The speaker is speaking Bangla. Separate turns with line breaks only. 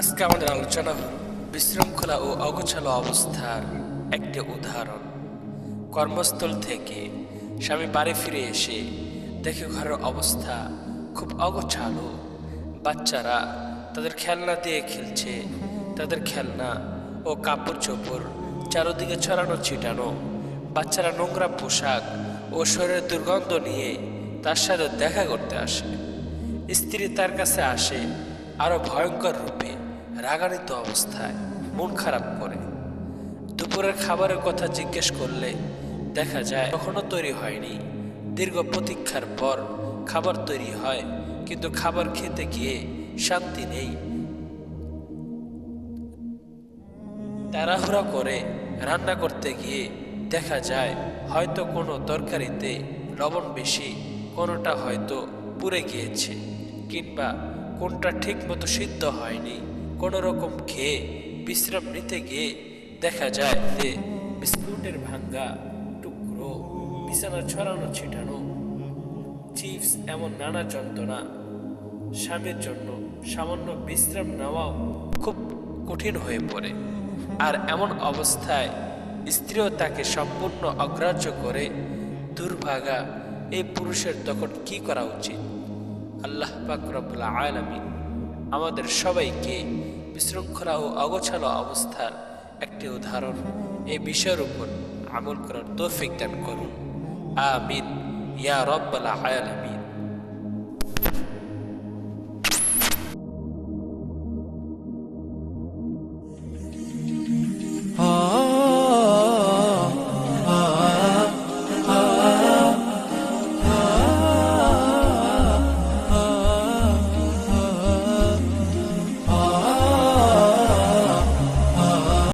আজকে আমাদের আলোচনা হল বিশৃঙ্খলা ও অগোছালো অবস্থার একটি উদাহরণ। কর্মস্থল থেকে স্বামী বাড়ি ফিরে এসে দেখে ঘরের অবস্থা খুব অগোছালো। বাচ্চারা তাদের খেলনা দিয়ে খেলছে, তাদের খেলনা ও কাপড় চোপড় চারদিকে ছড়ানো ছিটানো। বাচ্চারা নোংরা পোশাক ও শরীরের দুর্গন্ধ নিয়ে তার সাথে দেখা করতে আসে। স্ত্রী তার কাছে আসে আরও ভয়ঙ্কর রূপে রাগান্বিত অবস্থায় মন খারাপ করে। দুপুরের খাবারের কথা জিজ্ঞেস করলে দেখা যায় কখনো তৈরি হয়নি। দীর্ঘ প্রতীক্ষার পর খাবার তৈরি হয়, কিন্তু খাবার খেতে গিয়ে শান্তি নেই। তাড়াহুড়া করে রান্না করতে গিয়ে দেখা যায় হয়তো কোনো তরকারিতে লবণ বেশি, কোনোটা হয়তো পুড়ে গিয়েছে, কিংবা কোনটা ঠিকমতো সিদ্ধ হয়নি কোনো রকম খেয়ে বিশ্রাম নিতে গিয়ে দেখা যায় যে বিস্কুটের ভাঙ্গা, টুকরো, বিছানা ছড়ানো, ছিটানো, চিপস এমন নানা যন্ত্রণা স্বামীর জন্য সামান্য বিশ্রাম নেওয়াও খুব কঠিন হয়ে পড়ে। আর এমন অবস্থায় স্ত্রীও তাকে সম্পূর্ণ অগ্রাহ্য করে, দুর্ভাগা, এই পুরুষের তখন কি করা উচিত? আল্লাহ পাকরবুল্লা আলামিন আমাদের সবাইকে বিশৃঙ্খলা ও অগোছালো অবস্থার একটি উদাহরণ এই বিষয়ের উপর আমল করার তৌফিক দান করুন। আমিন। ইয়া রব্বাল আলামিন।